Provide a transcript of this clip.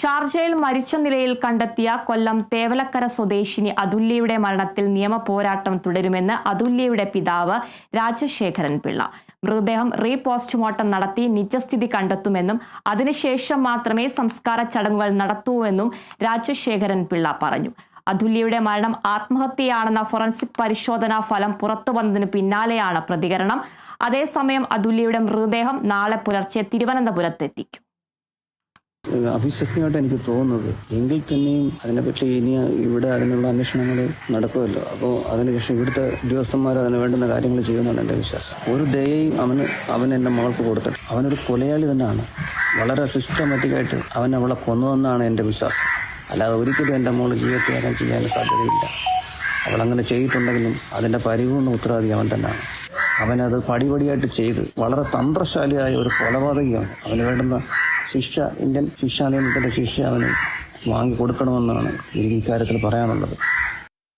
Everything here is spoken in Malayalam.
ഷാർജയിൽ മരിച്ച നിലയിൽ കണ്ടെത്തിയ കൊല്ലം തേവലക്കര സ്വദേശിനി അതുല്യയുടെ മരണത്തിൽ നിയമ പോരാട്ടം തുടരുമെന്ന് അതുല്യയുടെ പിതാവ് രാജശേഖരൻ പിള്ള. മൃതദേഹം റീ പോസ്റ്റ്മോർട്ടം നടത്തി നിജസ്ഥിതി കണ്ടെത്തുമെന്നും അതിനുശേഷം മാത്രമേ സംസ്കാര ചടങ്ങുകൾ നടത്തൂവെന്നും രാജശേഖരൻ പിള്ള പറഞ്ഞു. അതുല്യയുടെ മരണം ആത്മഹത്യയാണെന്ന ഫോറൻസിക് പരിശോധനാ ഫലം പുറത്തു വന്നതിന് പിന്നാലെയാണ് പ്രതികരണം. അതേസമയം അതുല്യയുടെ മൃതദേഹം നാളെ പുലർച്ചെ തിരുവനന്തപുരത്തെത്തിക്കും. അവിശ്വസനീയമായിട്ട് എനിക്ക് തോന്നുന്നത്. എങ്കിൽ തന്നെയും അതിനെപ്പറ്റി ഇനി ഇവിടെ അതിനുള്ള അന്വേഷണങ്ങൾ നടക്കുമല്ലോ. അപ്പോൾ അതിനുശേഷം ഇവിടുത്തെ ഉദ്യോഗസ്ഥന്മാർ അതിന് വേണ്ടുന്ന കാര്യങ്ങൾ ചെയ്യുമെന്നാണ് എന്റെ വിശ്വാസം. ഒരു ദയയും അവന് അവൻ എന്റെ മകൾക്ക് കൊടുത്തിട്ട്. അവനൊരു കൊലയാളി തന്നെയാണ്. വളരെ സിസ്റ്റമാറ്റിക്കായിട്ട് അവൻ അവളെ കൊന്നതെന്നാണ് എന്റെ വിശ്വാസം. അല്ലാതെ ഒരിക്കലും എന്റെ മോൾ അങ്ങനെ ചെയ്യാൻ സാധ്യതയില്ല. അവളങ്ങനെ ചെയ്തിട്ടുണ്ടെങ്കിലും അതിന്റെ പരിപൂർണ ഉത്തരവാദി അവൻ തന്നെയാണ്. അവനത് പടിപടിയായിട്ട് ചെയ്ത് വളരെ തന്ത്രശാലിയായ ഒരു കൊലപാതകയാണ് അവന് വേണ്ടുന്ന ശിക്ഷ ഇന്ത്യൻ ശിക്ഷാ നിയമത്തിന്റെ ശിക്ഷ അവന് വാങ്ങിക്കൊടുക്കണമെന്നാണ് എനിക്ക് ഇക്കാര്യത്തിൽ പറയാനുള്ളത്.